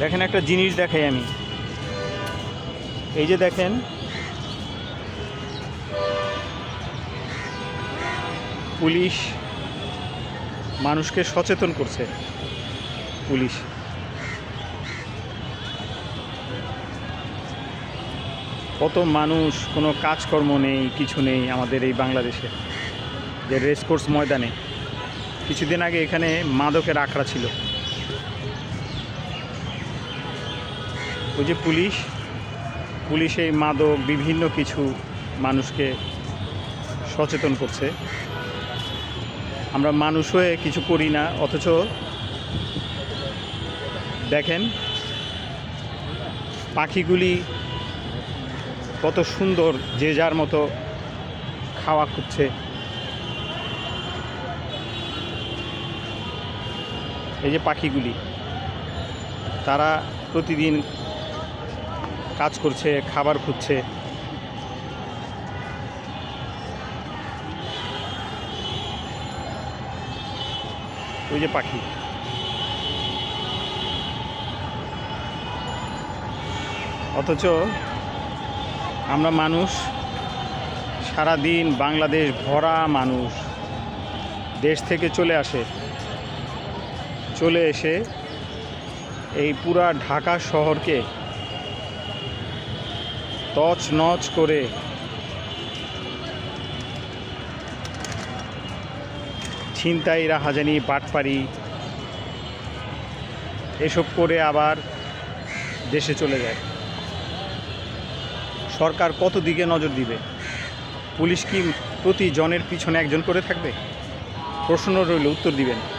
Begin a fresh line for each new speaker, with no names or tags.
দেখেন একটা জিনিস দেখাই আমি। এই যে দেখেন, পুলিশ মানুষকে সচেতন করছে, পুলিশ। কত মানুষ, কোনো কাজকর্ম নেই, কিছু নেই আমাদের এই বাংলাদেশে, যে রেসকোর্স ময়দানে। কিছুদিন আগে এখানে মাদকের আখড়া ছিল। ওই যে পুলিশ পুলিশ এই মাদক, বিভিন্ন কিছু মানুষকে সচেতন করছে। আমরা মানুষ হয়ে কিছু করি না, অথচ দেখেন পাখিগুলি কত সুন্দর যে যার মতো খাওয়া খুঁজছে। এই যে পাখিগুলি, তারা প্রতিদিন কাজ করছে, খাবার খুঁজছে। ওই যে পাখি। অথচ আমরা মানুষ, সারাদিন বাংলাদেশ ভরা মানুষ। দেশ থেকে চলে আসে। চলে এসে এই পুরা ঢাকা শহরকে তছ নচ করে। ছিনতাই রাহাজানি বাটপারি এসব করে আবার দেশে চলে যায়। সরকার কত দিকে নজর দিবে? পুলিশ কি প্রতি জনের পিছনে একজন করে থাকবে? প্রশ্ন রইল, উত্তর দিবেন।